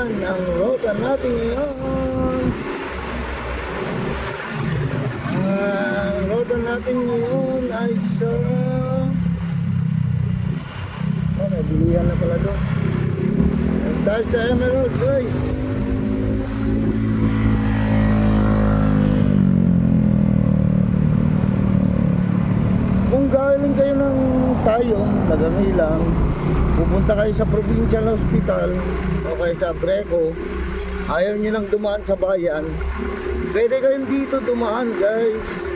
Yan ang rota natin ngayon. Ang rota natin ngayon ay sa... Oh, may bilihan na pala doon. Tayo sa Emerald guys. Kung galing kayo ng tayo, Lagangilang, pupunta kayo sa provincial hospital o kaya sa Breco, ayaw nyo nang dumaan sa bayan, pwede kayong dito dumaan guys.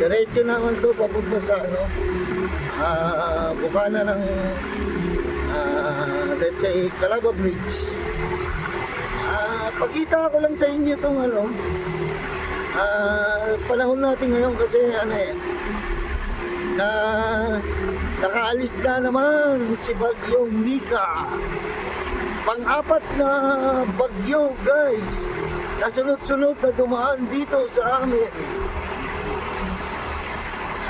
Diretso naman to papunta sa ano, ah bukana ng ah, let's say Calaba Bridge. Ah, pakita ko lang sa inyo tong ano, Ah, panahon natin ngayon kasi ano eh na nakaalis na naman si Bagyong Nika. Pang-apat na bagyo, guys. Nasunod-sunod na dumaan dito sa amin.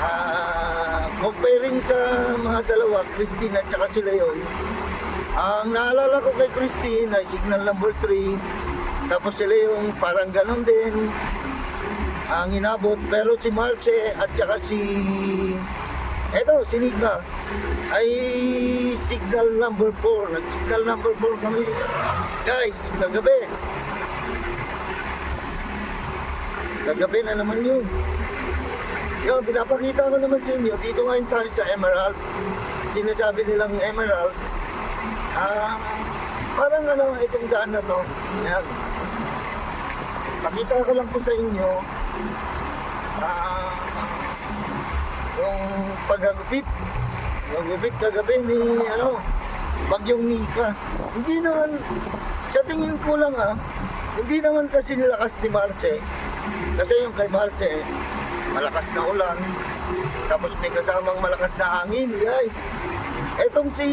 Ah, comparing sa mga dalawa, Christine at saka si Leon, ang naalala ko kay Christine ay signal number 3, tapos si Leon parang ganon din ang inabot pero si Marce at saka si eto si Nika. Ay signal number 4 nag signal number 4 kami. Guys kagabi. Kagabi na naman yun. Yun pinapakita ko naman sa inyo. Dito ngayon tayo sa Emerald. Sinasabi nilang Emerald. Ah parang ano itong daan na to. Yan Pakita ko lang po sa inyo. Ah yung paggagupit paggagupit kagabi ni ano Bagyong Nika. Hindi naman sa tingin ko lang ah hindi naman kasi nilakas ni Marce. Kasi yung kay Marce malakas na ulan. Tapos may kasamang malakas na hangin guys. Etong si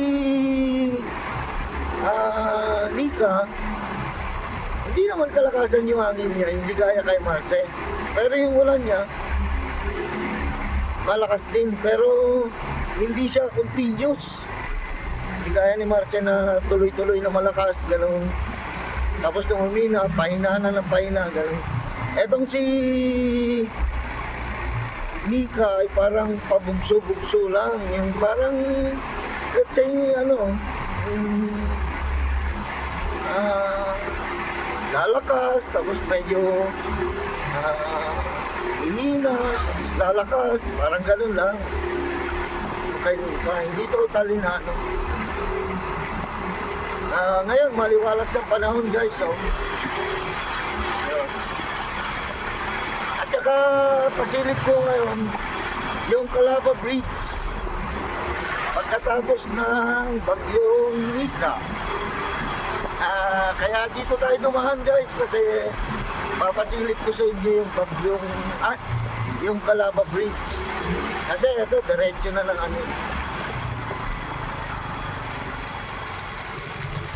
ah Nika hindi naman kalakasan yung hangin niya, hindi gaya kay Marce. Pero yung ulan niya, malakas din, pero hindi siya continuous. Hindi gaya ni Marce na tuloy-tuloy na malakas, ganun. Tapos nung umina, pahina na ng pahina, ganun. Etong si Nika ay parang pabugso-bugso lang. Yung parang, let's say, ano, yung, ah, lalakas, tapos medyo ah, ihina, tapos lalakas, parang ganun lang. Kay Nika, hindi totally na ano. Ah, ngayon, maliwalas ng panahon guys, so. Ayun. At saka, pasilip ko ngayon, yung Calaba Bridge. Pagkatapos ng bagyong Nika. Ah, kaya dito tayo dumahan guys kasi papasilip ko sa inyo yung bagyong ah, yung Calaba Bridge. Kasi ito diretso na ng ano.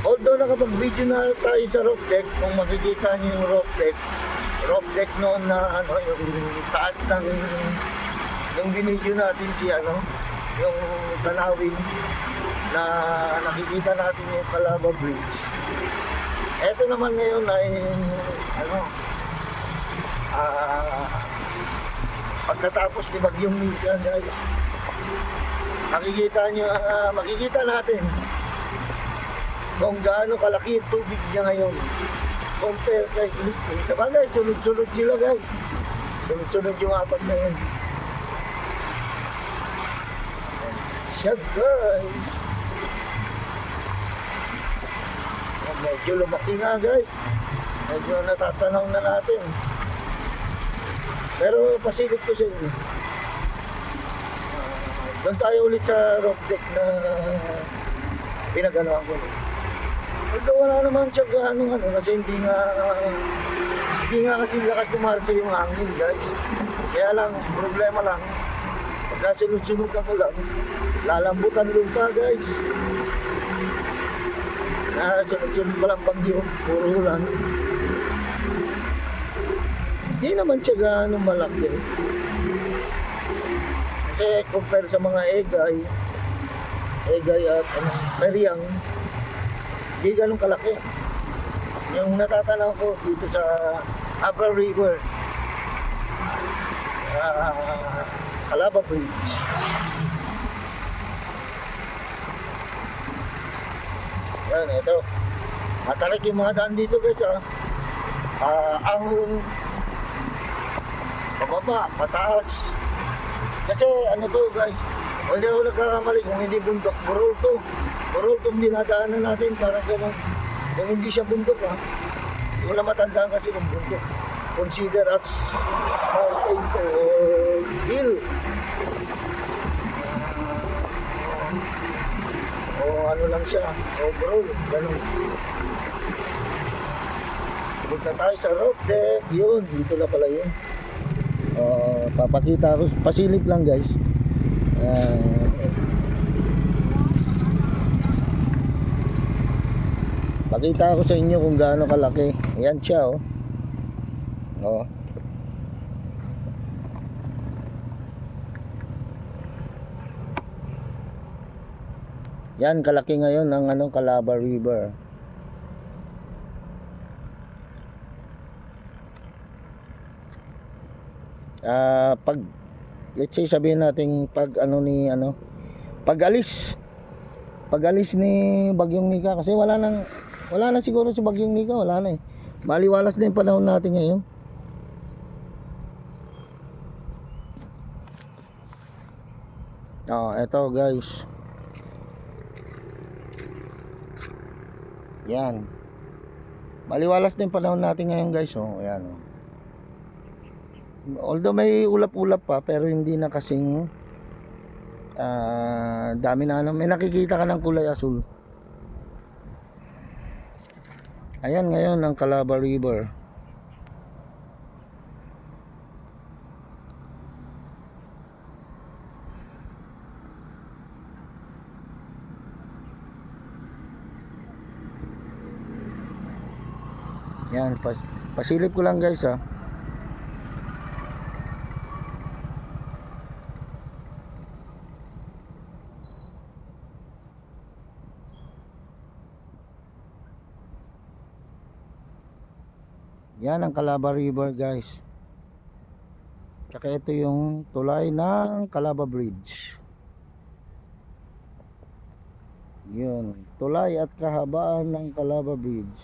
Although nakapag-video na tayo sa roof deck, kung makikita niyo yung roof deck, roof deck noon na ano, yung taas ng yung binidyo natin si ano, yung tanawin na nakikita natin yung Calaba Bridge. Ito naman ngayon ay ano ah pagkatapos ni Bagyong Mika guys makikita nyo ah, makikita natin kung gaano kalaki yung tubig niya ngayon compare kay Christine sa bagay sunod-sunod sila guys sunod-sunod yung apat na yun Ayan. siya guys medyo lumaki nga guys. Medyo natatanaw na natin. Pero pasilip ko sa inyo. Ah, doon tayo ulit sa rock deck na pinaganoan ko. Although wala naman siya gaano ano kasi hindi nga hindi nga kasi lakas tumarsa yung hangin guys. Kaya lang problema lang pagka sunod-sunod ang ulan lalambutan lupa guys. Ah, sunod-sunod pa lang bagyo, puro ulan. Hindi naman siya gaano malaki. Kasi compare sa mga egay, egay at ano, meriang, Hindi ganun kalaki. Yung natatanaw ko dito sa Upper River. Uh, Calaba Bridge. Yan, ito. Matarik yung mga daan dito guys ah. Ah, ahon. Pababa, pataas. Kasi ano to guys, hindi ako nagkakamali kung hindi bundok, burol to. Burol tong dinadaanan natin, parang gano'n. Kung hindi siya bundok ha, na matandaan kasi kung bundok. Consider as mountain to or hill. O ano lang siya, overall, ganun. Punta tayo sa roof deck, yun, dito na pala yun. Uh, papakita ko, pasilip lang guys. Uh, pakita ko sa inyo kung gaano kalaki. Ayan siya oh. Oh. Yan kalaki ngayon ang ano Calaba River. Ah, pag let's say sabihin natin pag ano ni ano pag-alis pag-alis ni Bagyong Nika kasi wala nang wala na siguro si Bagyong Nika wala na eh. Maliwalas na yung panahon natin ngayon. Oh eto guys. Yan. Maliwalas na yung panahon natin ngayon guys oh yan oh although may ulap-ulap pa pero hindi na kasing ah, dami na ano. May nakikita ka ng kulay asul. Ayan ngayon ang Calaba River. Yan pas pasilip ko lang guys ah Yan ang Calaba River guys. Tsaka ito yung tulay ng Calaba Bridge. Yun. Tulay at kahabaan ng Calaba Bridge.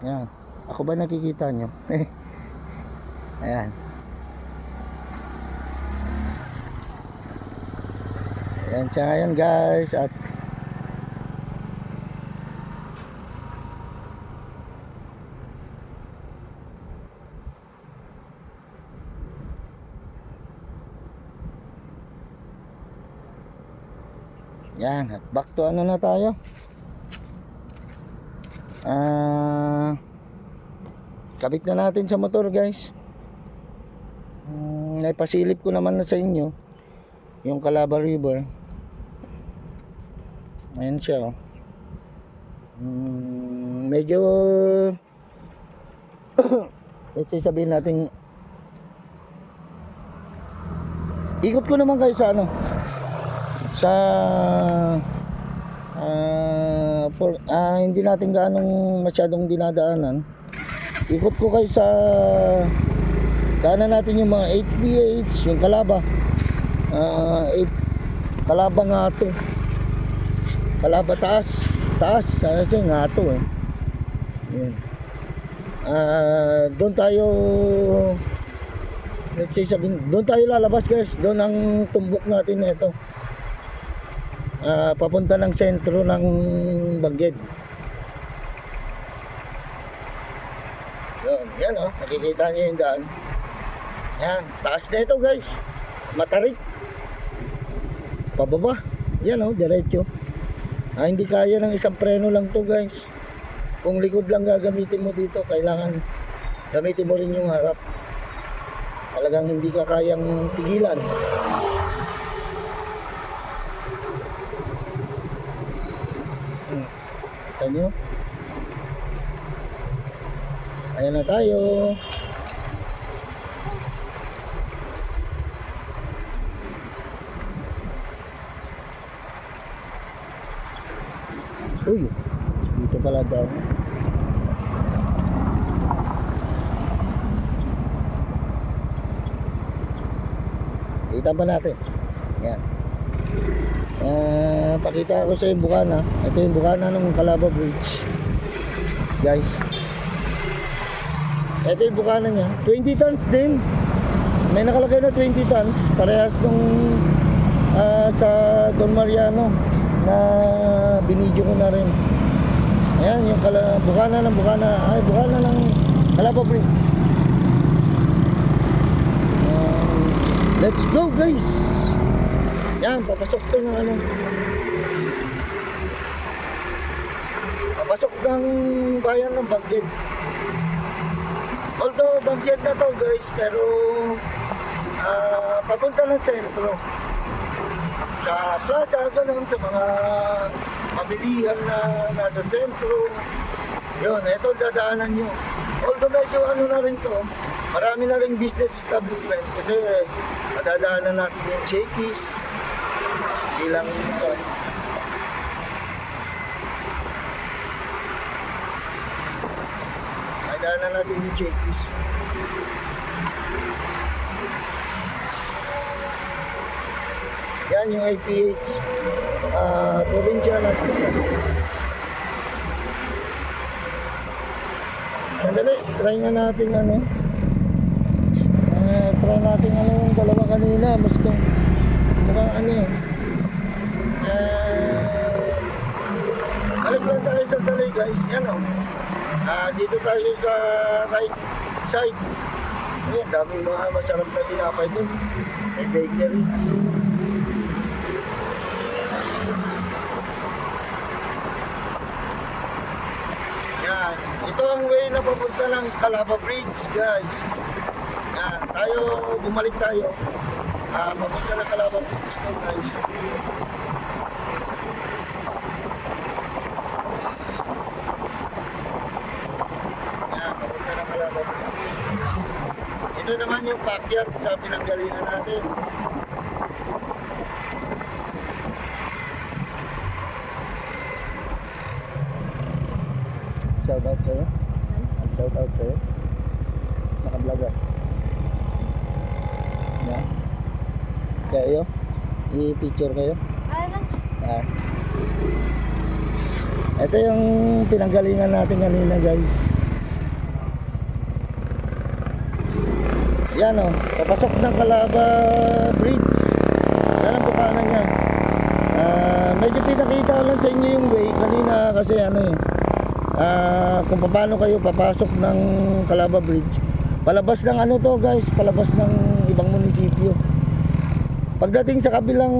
Yan. Ako ba nakikita nyo? Ayan. Ayan siya ngayon guys. At Yan, at back to ano na tayo? Ah, kabit na natin sa motor, guys. Hmm, naipasilip ko naman na sa inyo yung Calaba River. Ayan siya, oh. Hmm, medyo let's say sabihin natin ikot ko naman kayo sa ano sa ah, for, ah, hindi natin gaanong masyadong dinadaanan. Ikot ko kayo sa daanan natin yung mga 8PH yung kalaba. Ah 8 kalaba nga to. Kalaba taas taas kasi nga to eh. Yun ah doon tayo let's say sabihin doon tayo lalabas guys. Doon ang tumbok natin na ito Ah, papunta ng sentro ng Bangged. Yun, yan oh, nakikita niyo yung daan. Yan, taas na ito guys. Matarik. Pababa. Yan oh, diretso. Ah, hindi kaya ng isang preno lang to guys. Kung likod lang gagamitin mo dito, kailangan gamitin mo rin yung harap. Talagang hindi ka kayang pigilan. inyo. Ayan na tayo. Uy, dito pala daw. Kita ba natin? Pakita ko sa yung bukana. Ito yung bukana ng Calaba Bridge. Guys. Ito yung bukana niya. 20 tons din. May nakalagay na 20 tons. Parehas nung ah, sa Don Mariano na binidyo ko na rin. Ayan, yung kala, bukana ng bukana. Ay, bukana ng Calaba Bridge. Um, let's go guys! Yan, papasok to ng ano. Papasok ng bayan ng Bangged. Although Bangged na to guys, pero ah, papunta ng sentro. Sa plaza, ganun, sa mga pabilihan na nasa sentro. Yun, ito ang dadaanan nyo. Although medyo ano na rin to, marami na rin business establishment kasi madadaanan natin yung Shakey's, ilang ito. Madadaanan natin yung Shakey's. Yan yung IPH uh, Provincial Hospital. Sandali, try nga natin ano. Uh, try natin ano yung dalawa kanina. Basta mukhang ano eh. Uh, balik lang tayo sa dali guys. Yan o. Ah, dito tayo sa right side. Ayan, daming mga masarap na tinapay dun. May bakery. Yan. Ito ang way na papunta ng Calaba Bridge, guys. Yan. Tayo, bumalik tayo. Ah, papunta ng Calaba Bridge to, guys. Yan, papunta ng Calaba Bridge. Ito naman yung pakyat sa pinanggalingan natin. Shout out kayo. Shout out kayo. Naka-vlog ah. Yan. Kayo. I-picture kayo. Ah. Ito yung pinanggalingan natin kanina guys. Yan o. Papasok ng Calaba Bridge. Yan ang bukana niya. Ah, medyo pinakita ko lang sa inyo yung way kanina kasi ano eh. Ah, kung paano kayo papasok ng Calaba Bridge. Palabas ng ano to guys, palabas ng ibang munisipyo. Pagdating sa kabilang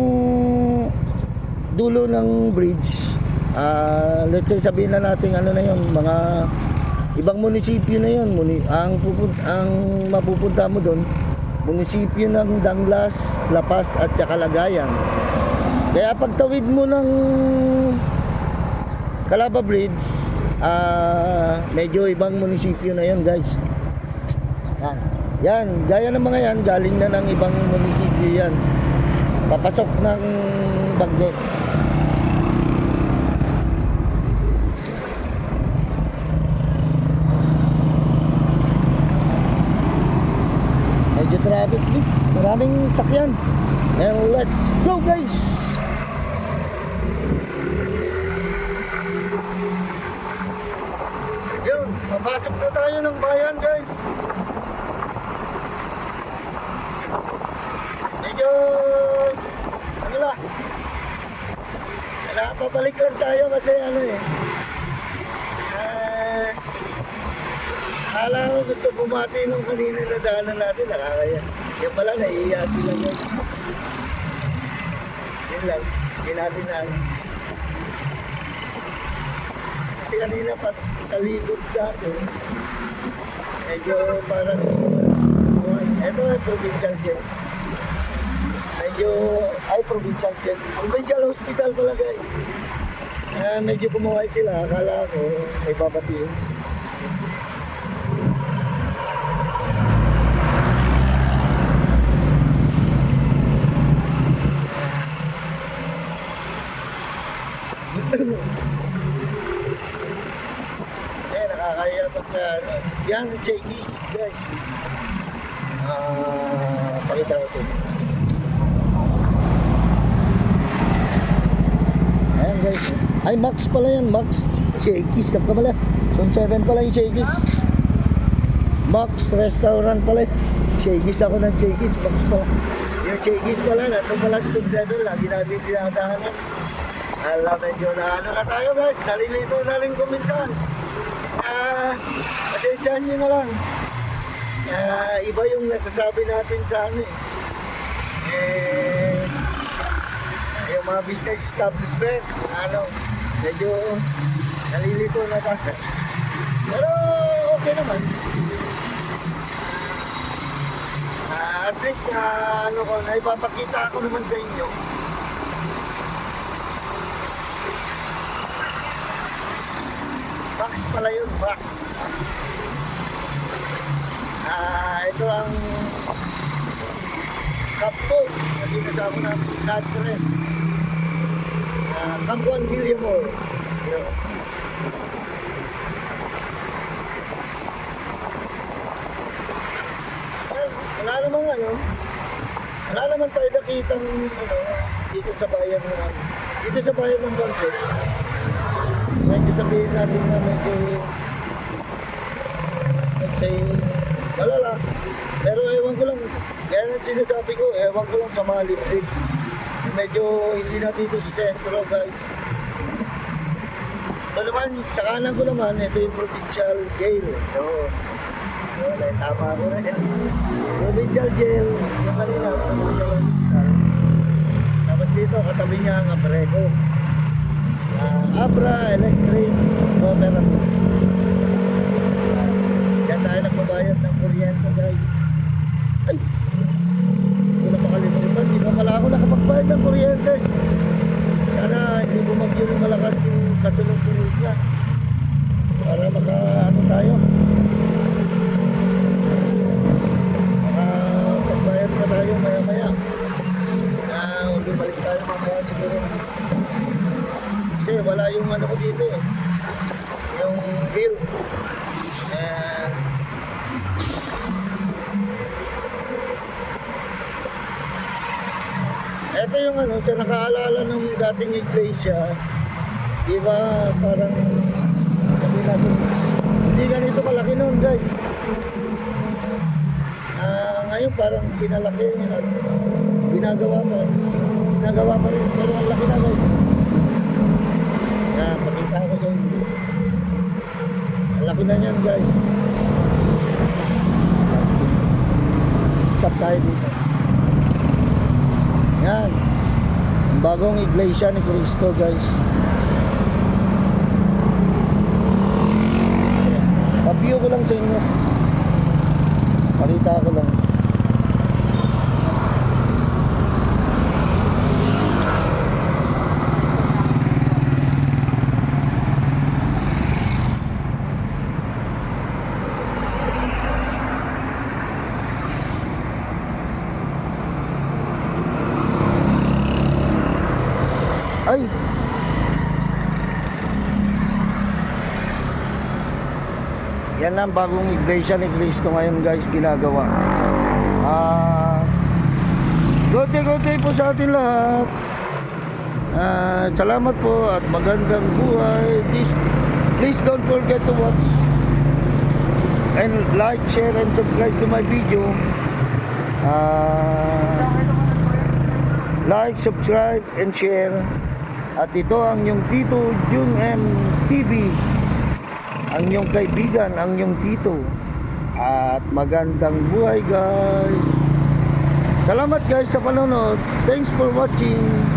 dulo ng bridge, ah, let's say sabihin na natin ano na yon, mga ibang munisipyo na yon, muni, ang pupun- ang mapupunta mo doon, munisipyo ng Danglas, La Paz at saka Lagayan. Kaya pagtawid mo ng Calaba Bridge, ah medyo ibang munisipyo na yon guys. Yan. Yan, gaya ng mga yan, galing na ng ibang munisipyo yan. Papasok ng Bagget. Medyo traffic eh. Maraming sakyan. And let's go guys! Yun, papasok na tayo ng bayan guys. Medyo, ano lang, napapalik lang tayo kasi ano eh. Ah, Akala ko gusto bumati nung kanina na daanan natin, nakakaya. Yan pala, naiiya sila yun. Yun lang, hindi natin na ano. Kasi kanina pa talikod natin. Medyo parang ito ay provincial jet. Medyo ay provincial jet. Provincial hospital pala guys. Ah, medyo kumaway sila. Akala ko may babatiin. nakakaya pagka, yan, Chinese, guys. Ah, pakita ko sa. Ayan guys. Ay, Max pala yan, Max. Shakey's, nagkamala. Zone 7 pala yung Shakey's. Max Restaurant pala. Shakey's ako ng Shakey's, Max pala. Yung Shakey's pala, nandun pala sa Level, lagi natin dinadahanan. Alam, medyo na ano na tayo guys, nalilito na rin kuminsan. Ah, pasensyahan nyo na lang. Ah, iba yung nasasabi natin sa ano eh. Eh, yung mga business establishment, ano, medyo nalilito na tayo. Pero okay naman. Ah, at least na ano ko, naipapakita ko naman sa inyo. Box pala yun, box. Ah, ito ang Kapo, na sinasabi namin kadre. Ah, Kampuan Villamor. Yun. Wala namang ano, wala naman tayo nakitang ano, dito sa bayan na dito sa bayan ng Bangkok. Sabihin natin na medyo let's say malala. Pero ewan ko lang, kaya nang sinasabi ko, ewan ko lang sa mga liblib. Medyo hindi na dito sa sentro guys. Ito naman, sa kanan ko naman, ito yung provincial jail. Yun. Yun, eh, tama ko rin. Provincial jail, yung kanina, provincial hospital. Tapos dito, katabi niya ang Abrego. Ah, Abra, Electric, Operator. Yan tayo nagbabayad ng kuryente guys. Ay! Ko na makalimutan. Di pa pala ako nakapagbayad ng kuryente. Sana hindi bumagyo ng malakas yung kasunod tinika. Para maka ano tayo. Makapagbayad pa tayo maya maya. Na bumalik tayo mamaya siguro. Kasi wala yung ano ko dito eh. Yung bill. And Ito yung ano, sa nakaalala ng dating iglesia, di ba parang sabi natin, hindi ganito kalaki noon guys. Ah, ngayon parang pinalaki at ginagawa pa. Ginagawa pa rin, pero ang laki na guys. Yan, pakita ko sa inyo. Ang laki na niyan guys. Stop tayo dito. Yan. Ang bagong iglesia ni Cristo, guys. Papiyo ko lang sa inyo. Pakita ko lang. Ay! Yan bagong iglesia ni Cristo ngayon guys ginagawa. Ah, good day, good day po sa atin lahat. Ah, salamat po at magandang buhay. Please, please don't forget to watch and like, share and subscribe to my video. Ah, like, subscribe, and share. At ito ang yung Tito Jun M TV. Ang yung kaibigan, ang yung Tito. At magandang buhay guys. Salamat guys sa panonood. Thanks for watching.